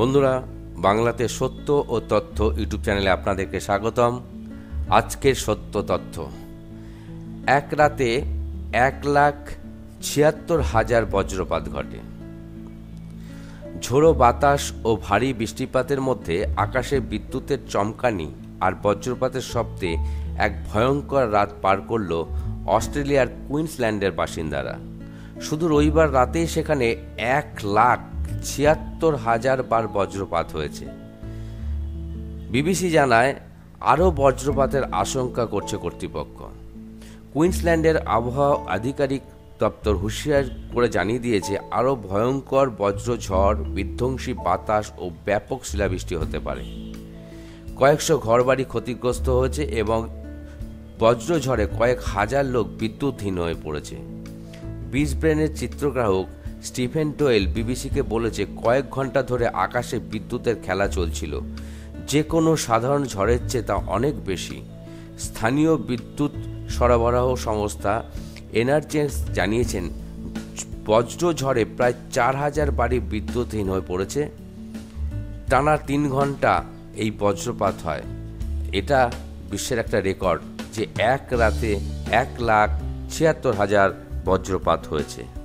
বন্ধুরা, বাংলাতে সত্য ও তথ্য ইউটিউব চ্যানেলে আপনাদেরকে স্বাগতম। আজকের সত্য তথ্য। এক রাতে এক লাখ ছিয়াত্তর হাজার বজ্রপাত ঘটে। ঝোড়ো বাতাস ও ভারী বৃষ্টিপাতের মধ্যে আকাশে বিদ্যুতের চমকানি আর বজ্রপাতের শব্দে এক ভয়ঙ্কর রাত পার করল অস্ট্রেলিয়ার কুইন্সল্যান্ডের বাসিন্দারা। শুধু রবিবার রাতেই সেখানে এক লাখ ছিয়াত্তর হাজার বার বজ্রপাত হয়েছে। বিবিসি জানায়, আরও বজ্রপাতের আশঙ্কা করছে কর্তৃপক্ষ। কুইন্সল্যান্ডের আবহাওয়া আধিকারিক দপ্তর হুঁশিয়ার করে জানিয়ে দিয়েছে, আরও ভয়ঙ্কর বজ্রঝড় বিধ্বংসী বাতাস ও ব্যাপক শিলাবৃষ্টি হতে পারে। কয়েকশো ঘরবাড়ি ক্ষতিগ্রস্ত হয়েছে এবং বজ্রঝড়ে কয়েক হাজার লোক বিদ্যুৎহীন হয়ে পড়েছে। ব্রিসবেনের চিত্রগ্রাহক স্টিফেন টোয়েল বিবিসিকে বলেছে, কয়েক ঘণ্টা ধরে আকাশে বিদ্যুতের খেলা চলছিল। যে কোনো সাধারণ ঝড়ের চেয়ে তা অনেক বেশি। স্থানীয় বিদ্যুৎ সরবরাহ সংস্থা এনার্জেন্স জানিয়েছেন, বজ্র ঝড়ে প্রায় চার হাজার বাড়ি বিদ্যুৎহীন হয়ে পড়েছে। টানা তিন ঘণ্টা এই বজ্রপাত হয়। এটা বিশ্বের একটা রেকর্ড যে এক রাতে এক লাখ ছিয়াত্তর হাজার বজ্রপাত হয়েছে।